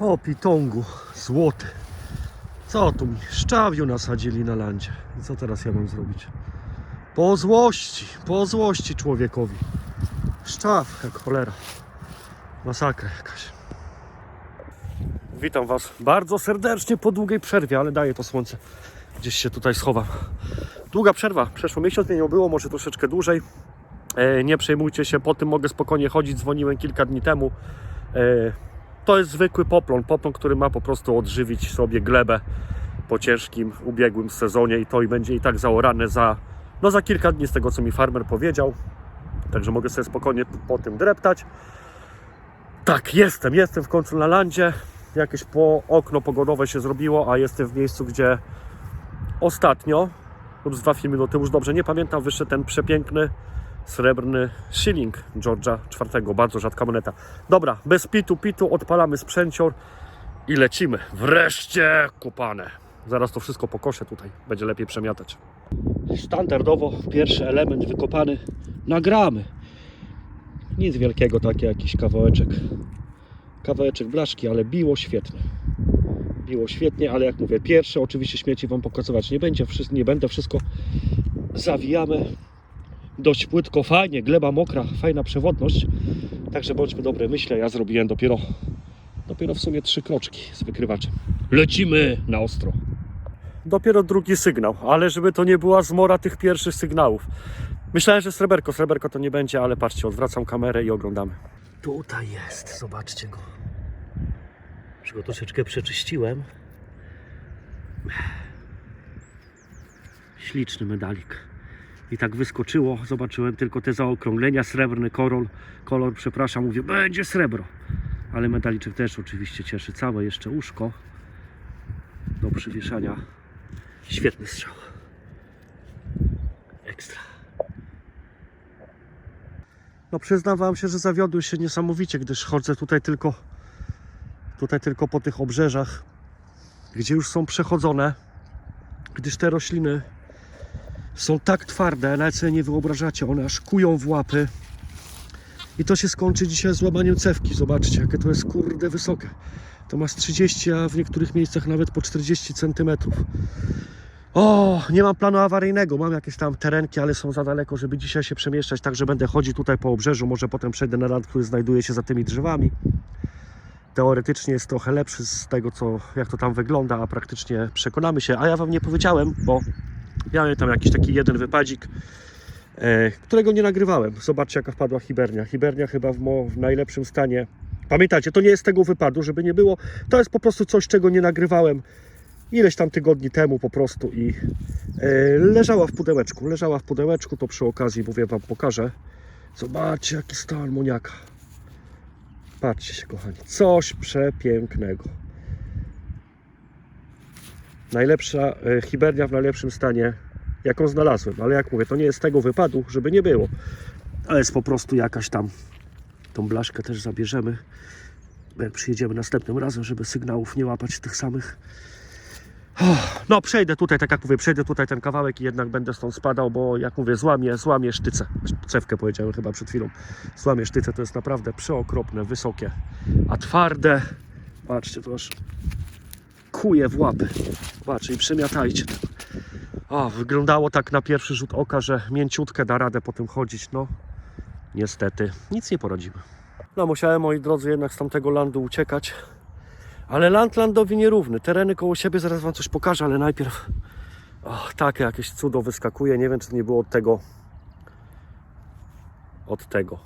O, pitongu, złoty. Co tu mi? Szczawiu nasadzili na landzie. I co teraz ja mam zrobić? Po złości, po złości człowiekowi. Szczaw, jak cholera. Masakra jakaś. Witam Was bardzo serdecznie po długiej przerwie, ale daje to słońce. Gdzieś się tutaj schowam. Długa przerwa, przeszło miesiąc, mnie nie było, może troszeczkę dłużej. E, nie przejmujcie się, po tym mogę spokojnie chodzić. Dzwoniłem kilka dni temu. E, to jest zwykły poplon, poplon, który ma po prostu odżywić sobie glebę po ciężkim, ubiegłym sezonie i to i będzie i tak zaorane za, no za kilka dni z tego, co mi farmer powiedział. Także mogę sobie spokojnie po tym dreptać. Tak, jestem, jestem w końcu na landzie. Jakieś po okno pogodowe się zrobiło, a jestem w miejscu, gdzie ostatnio, lub z dwa filmy do tyłu, już dobrze nie pamiętam, wyszedł ten przepiękny srebrny shilling George'a IV. Bardzo rzadka moneta. Dobra, bez pitu, pitu, odpalamy sprzęcior i lecimy. Wreszcie kupane. Zaraz to wszystko pokoszę tutaj, będzie lepiej przemiatać. Standardowo pierwszy element wykopany nagramy. Nic wielkiego, takie jakiś kawałeczek. Kawałeczek blaszki, ale biło świetnie. Biło świetnie, ale jak mówię, pierwsze oczywiście śmieci Wam pokazywać nie będzie, nie będę, wszystko zawijamy dość płytko, fajnie, gleba mokra, fajna przewodność. Także bądźmy dobre, myślę, ja zrobiłem dopiero, dopiero w sumie trzy kroczki z wykrywaczem. Lecimy na ostro. Dopiero drugi sygnał, ale żeby to nie była zmora tych pierwszych sygnałów. Myślałem, że sreberko, sreberko to nie będzie, ale patrzcie, odwracam kamerę i oglądamy. Tutaj jest, zobaczcie go. Już go troszeczkę przeczyściłem. Śliczny medalik. I tak wyskoczyło, zobaczyłem tylko te zaokrąglenia, srebrny kolor, kolor, przepraszam, mówię, będzie srebro. Ale medaliczek też oczywiście cieszy, całe jeszcze uszko do przywieszania. Świetny strzał. Ekstra. No przyznam wam się, że zawiodłem się niesamowicie, gdyż chodzę tutaj tylko tutaj tylko po tych obrzeżach, gdzie już są przechodzone, gdyż te rośliny są tak twarde, nawet sobie nie wyobrażacie, one aż kują w łapy. I to się skończy dzisiaj złamaniem cewki. Zobaczcie, jakie to jest kurde wysokie. To ma z 30, a w niektórych miejscach nawet po 40 cm. O, nie mam planu awaryjnego. Mam jakieś tam terenki, ale są za daleko, żeby dzisiaj się przemieszczać. Także będę chodzić tutaj po obrzeżu. Może potem przejdę na land, który znajduje się za tymi drzewami. Teoretycznie jest trochę lepszy z tego, co, jak to tam wygląda, a praktycznie przekonamy się. A ja Wam nie powiedziałem, bo miałem tam jakiś taki jeden wypadzik, e, którego nie nagrywałem. Zobaczcie, jaka wpadła hibernia. Hibernia chyba w, mo, w najlepszym stanie. Pamiętajcie, to nie jest tego wypadu, żeby nie było. To jest po prostu coś, czego nie nagrywałem ileś tam tygodni temu po prostu i e, leżała w pudełeczku. Leżała w pudełeczku, to przy okazji, mówię Wam, pokażę. Zobaczcie, jaki stan moniaka. Patrzcie się, kochani. Coś przepięknego. Najlepsza e, hibernia w najlepszym stanie, jaką znalazłem. Ale jak mówię, to nie jest tego wypadu, żeby nie było. Ale jest po prostu jakaś tam. Tą blaszkę też zabierzemy. Jak przyjedziemy następnym razem, żeby sygnałów nie łapać tych samych. Oh, No przejdę tutaj, tak jak mówię, przejdę tutaj ten kawałek i jednak będę stąd spadał, bo jak mówię, złamię, złamię sztycę. Cewkę powiedziałem chyba przed chwilą. Złamię sztycę, to jest naprawdę przeokropne, wysokie, a twarde. Patrzcie, to aż kuje w łapy. Patrzcie i przemiatajcie. O, wyglądało tak na pierwszy rzut oka, że mięciutkę da radę po tym chodzić. No, niestety, nic nie poradzimy. No, musiałem, moi drodzy, jednak z tamtego landu uciekać. Ale land landowi nierówny. Tereny koło siebie, zaraz Wam coś pokażę, ale najpierw o, takie jakieś cudo wyskakuje. Nie wiem, czy nie było od tego. Od tego.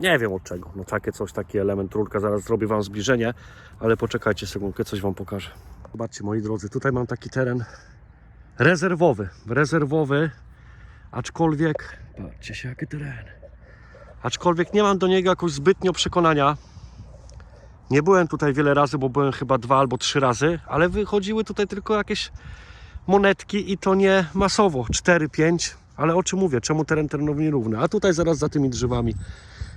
Nie wiem od czego. No takie coś, taki element rurka. Zaraz zrobię Wam zbliżenie, ale poczekajcie sekundkę, coś Wam pokażę. Zobaczcie, moi drodzy, tutaj mam taki teren rezerwowy. Rezerwowy, aczkolwiek... Patrzcie się, jakie tereny. Aczkolwiek nie mam do niego jakoś zbytnio przekonania. Nie byłem tutaj wiele razy, bo byłem chyba dwa albo trzy razy, ale wychodziły tutaj tylko jakieś monetki i to nie masowo, 4-5, ale o czym mówię, czemu teren terenowy nierówny? A tutaj zaraz za tymi drzewami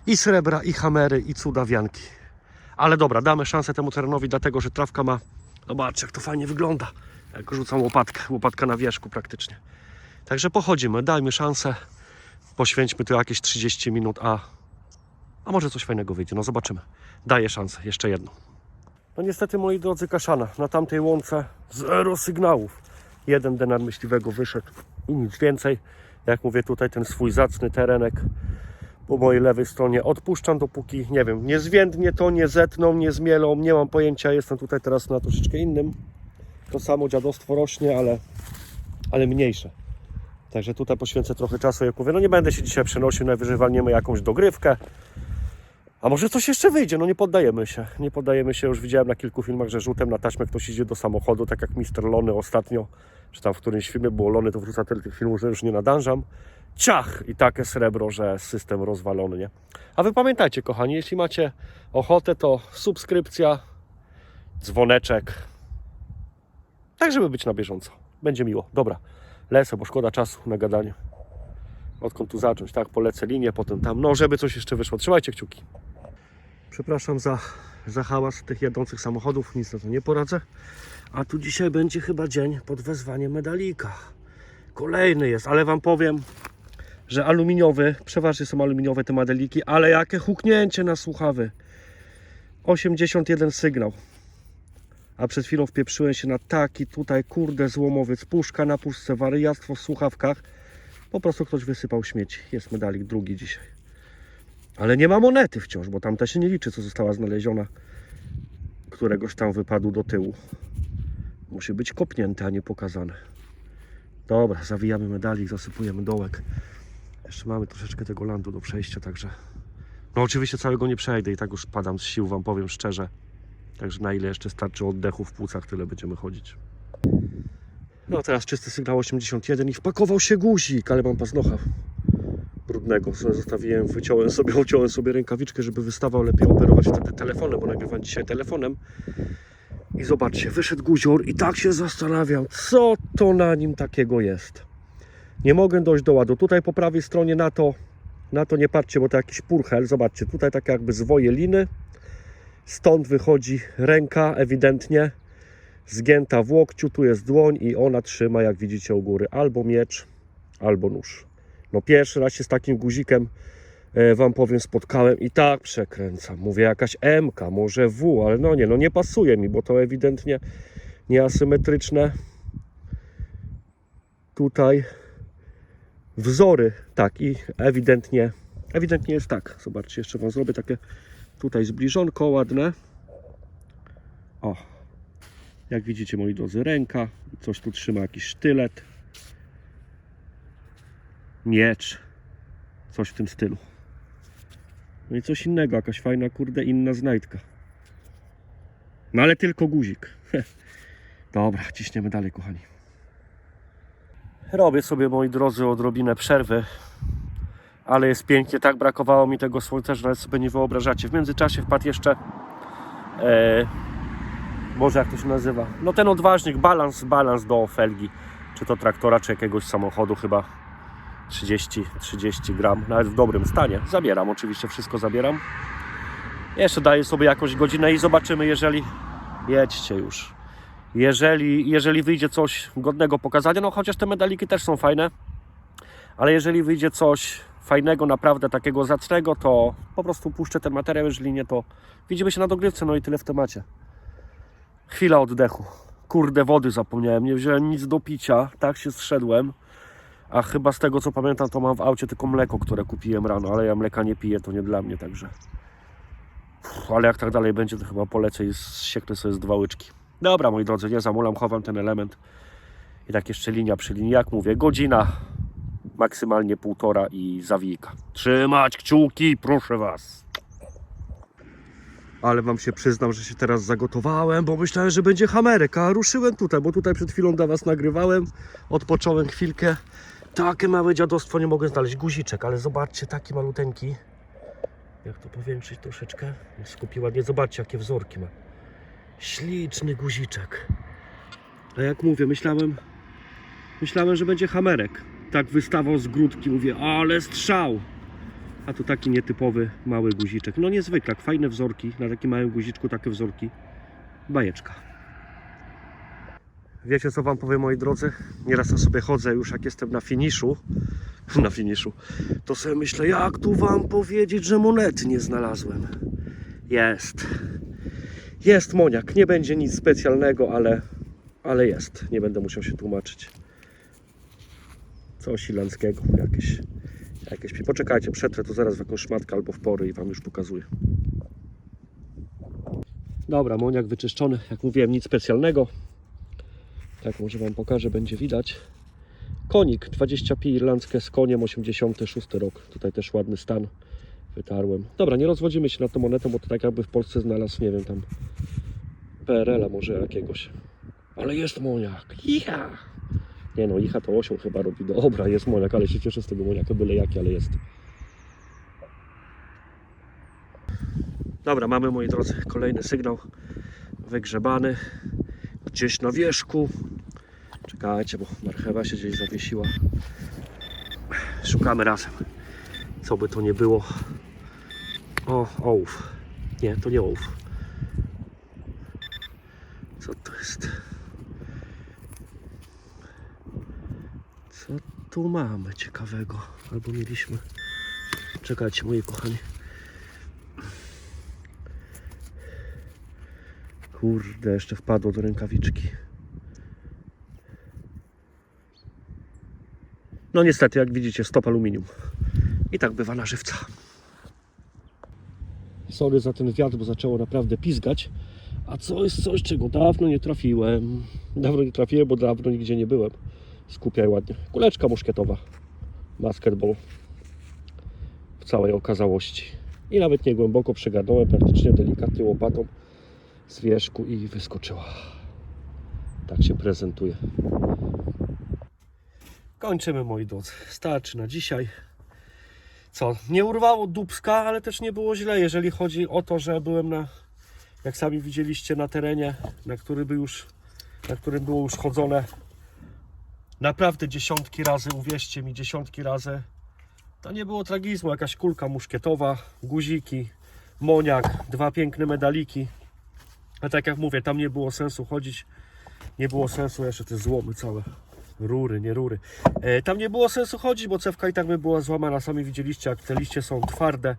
i srebra, i hamery, i cudawianki. Ale dobra, damy szansę temu terenowi, dlatego że trawka ma, zobaczcie jak to fajnie wygląda, jak rzucam łopatkę, łopatka na wierzchu praktycznie. Także pochodzimy, dajmy szansę, poświęćmy tu jakieś 30 minut, a a może coś fajnego wyjdzie, no zobaczymy. Daję szansę, jeszcze jedną. No niestety, moi drodzy, kaszana. Na tamtej łące zero sygnałów. Jeden denar myśliwego wyszedł i nic więcej. Jak mówię, tutaj ten swój zacny terenek po mojej lewej stronie odpuszczam, dopóki, nie wiem, nie zwiędnie to, nie zetną, nie zmielą, nie mam pojęcia. Jestem tutaj teraz na troszeczkę innym. To samo dziadostwo rośnie, ale, ale mniejsze. Także tutaj poświęcę trochę czasu, jak mówię, no nie będę się dzisiaj przenosił, najwyżej walniemy jakąś dogrywkę. A może coś jeszcze wyjdzie, no nie poddajemy się. Nie poddajemy się, już widziałem na kilku filmach, że rzutem na taśmę ktoś idzie do samochodu, tak jak Mister Lony ostatnio, czy tam w którymś filmie było Lony, to wrócę tyle tych filmów, że już nie nadążam. Ciach! I takie srebro, że system rozwalony, nie? A wy pamiętajcie, kochani, jeśli macie ochotę, to subskrypcja, dzwoneczek, tak żeby być na bieżąco. Będzie miło. Dobra, lecę, bo szkoda czasu na gadanie. Odkąd tu zacząć, tak? Polecę linię, potem tam, no żeby coś jeszcze wyszło. Trzymajcie kciuki. Przepraszam za, za hałas tych jadących samochodów, nic na to nie poradzę. A tu dzisiaj będzie chyba dzień pod wezwaniem medalika. Kolejny jest, ale Wam powiem, że aluminiowy, przeważnie są aluminiowe te medaliki, ale jakie huknięcie na słuchawy. 81 sygnał. A przed chwilą wpieprzyłem się na taki tutaj, kurde, złomowiec, puszka na puszce, wariactwo w słuchawkach. Po prostu ktoś wysypał śmieci. Jest medalik drugi dzisiaj. Ale nie ma monety wciąż, bo tamta się nie liczy, co została znaleziona. Któregoś tam wypadł do tyłu. Musi być kopnięte, a nie pokazane. Dobra, zawijamy medalik, zasypujemy dołek. Jeszcze mamy troszeczkę tego landu do przejścia, także... No oczywiście całego nie przejdę i tak już padam z sił, Wam powiem szczerze. Także na ile jeszcze starczy oddechu w płucach, tyle będziemy chodzić. No teraz czysty sygnał 81 i wpakował się guzik, ale mam paznocha brudnego. Zostawiłem, wyciąłem sobie, uciąłem sobie rękawiczkę, żeby wystawał lepiej operować wtedy telefonem, bo nagrywam dzisiaj telefonem. I zobaczcie, wyszedł guzior i tak się zastanawiam, co to na nim takiego jest. Nie mogę dojść do ładu. Tutaj po prawej stronie na to, na to nie patrzcie, bo to jakiś purchel. Zobaczcie, tutaj tak jakby zwoje liny. Stąd wychodzi ręka ewidentnie zgięta w łokciu, tu jest dłoń i ona trzyma, jak widzicie u góry, albo miecz, albo nóż. No pierwszy raz się z takim guzikiem e, Wam powiem spotkałem i tak przekręcam. Mówię jakaś M, może W, ale no nie, no nie pasuje mi, bo to ewidentnie nieasymetryczne tutaj wzory, tak i ewidentnie, ewidentnie jest tak. Zobaczcie, jeszcze Wam zrobię takie tutaj zbliżonko ładne. O, jak widzicie moi drodzy, ręka, coś tu trzyma, jakiś sztylet, miecz, coś w tym stylu. No i coś innego, jakaś fajna, kurde, inna znajdka. No ale tylko guzik. Dobra, ciśniemy dalej, kochani. Robię sobie, moi drodzy, odrobinę przerwy, ale jest pięknie. Tak brakowało mi tego słońca, że nawet sobie nie wyobrażacie. W międzyczasie wpadł jeszcze, e, Boże, jak to się nazywa? No ten odważnik, balans, balans do felgi, czy to traktora, czy jakiegoś samochodu, chyba 30, 30 gram, nawet w dobrym stanie. Zabieram, oczywiście wszystko zabieram. Jeszcze daję sobie jakąś godzinę i zobaczymy, jeżeli jedźcie już. Jeżeli, jeżeli wyjdzie coś godnego pokazania, no chociaż te medaliki też są fajne, ale jeżeli wyjdzie coś fajnego, naprawdę takiego zacnego, to po prostu puszczę ten materiał, jeżeli nie, to widzimy się na dogrywce, no i tyle w temacie. Chwila oddechu. Kurde, wody zapomniałem, nie wziąłem nic do picia, tak się zszedłem. A chyba z tego co pamiętam, to mam w aucie tylko mleko, które kupiłem rano, ale ja mleka nie piję, to nie dla mnie, także. Ale jak tak dalej będzie, to chyba polecę i sieknę sobie z dwa łyczki. Dobra, moi drodzy, nie zamulam, chowam ten element. I tak jeszcze linia przy linii, jak mówię, godzina, maksymalnie półtora i zawijka. Trzymać kciuki, proszę Was. Ale wam się przyznam, że się teraz zagotowałem, bo myślałem, że będzie hamerek, a ruszyłem tutaj, bo tutaj przed chwilą dla was nagrywałem, odpocząłem chwilkę. Takie małe dziadostwo nie mogę znaleźć, guziczek, ale zobaczcie, taki maluteńki. Jak to powiększyć troszeczkę? Skupi ładnie, zobaczcie jakie wzorki ma. Śliczny guziczek. A jak mówię, myślałem, myślałem, że będzie hamerek. Tak wystawał z grudki, mówię, ale strzał. A tu taki nietypowy mały guziczek. No niezwykle, fajne wzorki. Na takim małym guziczku takie wzorki. Bajeczka. Wiecie co wam powiem moi drodzy? Nieraz ja sobie chodzę już jak jestem na finiszu. Na finiszu. To sobie myślę, jak tu wam powiedzieć, że monety nie znalazłem. Jest. Jest moniak, nie będzie nic specjalnego, ale, ale jest. Nie będę musiał się tłumaczyć. Coś irlandzkiego, jakieś, jakieś. Poczekajcie, przetrę to zaraz w jakąś szmatkę albo w pory i Wam już pokazuję. Dobra, moniak wyczyszczony. Jak mówiłem, nic specjalnego. Tak, może Wam pokażę, będzie widać. Konik 20 pi irlandzkie z koniem 86 rok. Tutaj też ładny stan. Wytarłem. Dobra, nie rozwodzimy się na tą monetę, bo to tak jakby w Polsce znalazł, nie wiem, tam PRL-a może jakiegoś. Ale jest moniak. Icha! Nie no, Icha to osioł chyba robi. Dobra, jest moniak, ale się cieszę z tego moniaka, byle jaki, ale jest. Dobra, mamy moi drodzy kolejny sygnał wygrzebany gdzieś na wierzchu. Czekajcie, bo marchewa się gdzieś zawiesiła. Szukamy razem. Co by to nie było. O, ołów. Nie, to nie ołów. Co to jest? Co tu mamy ciekawego? Albo mieliśmy. Czekajcie, moi kochani. Kurde, jeszcze wpadło do rękawiczki. No niestety, jak widzicie, stop aluminium. I tak bywa na żywca. Sorry za ten wiatr, bo zaczęło naprawdę pizgać. A co jest coś, czego dawno nie trafiłem. Dawno nie trafiłem, bo dawno nigdzie nie byłem. Skupiaj ładnie. Kuleczka muszkietowa. Basketball. W całej okazałości. I nawet nie głęboko przegarnąłem, praktycznie delikatnie łopatą z wierzchu i wyskoczyła. Tak się prezentuje. Kończymy moi drodzy. Starczy na dzisiaj. Co? Nie urwało dubska, ale też nie było źle, jeżeli chodzi o to, że byłem na, jak sami widzieliście, na terenie, na którym, już, na którym było już chodzone naprawdę dziesiątki razy, uwierzcie mi, dziesiątki razy. To nie było tragizmu, jakaś kulka muszkietowa, guziki, moniak, dwa piękne medaliki. A tak jak mówię, tam nie było sensu chodzić, nie było sensu jeszcze te złomy całe. Rury, nie rury. E, tam nie było sensu chodzić, bo cewka i tak by była złamana. Sami widzieliście, jak te liście są twarde,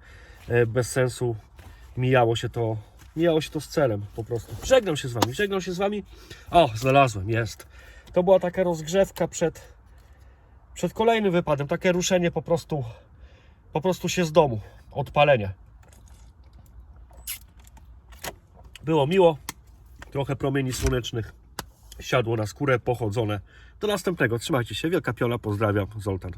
e, bez sensu. Mijało się to, mijało się to z celem po prostu. Żegnam się z Wami, żegnam się z Wami. O, znalazłem, jest. To była taka rozgrzewka przed, przed kolejnym wypadem. Takie ruszenie po prostu, po prostu się z domu. Odpalenie. Było miło. Trochę promieni słonecznych siadło na skórę, pochodzone. Do następnego. Trzymajcie się. Wielka Piola. Pozdrawiam. Zoltan.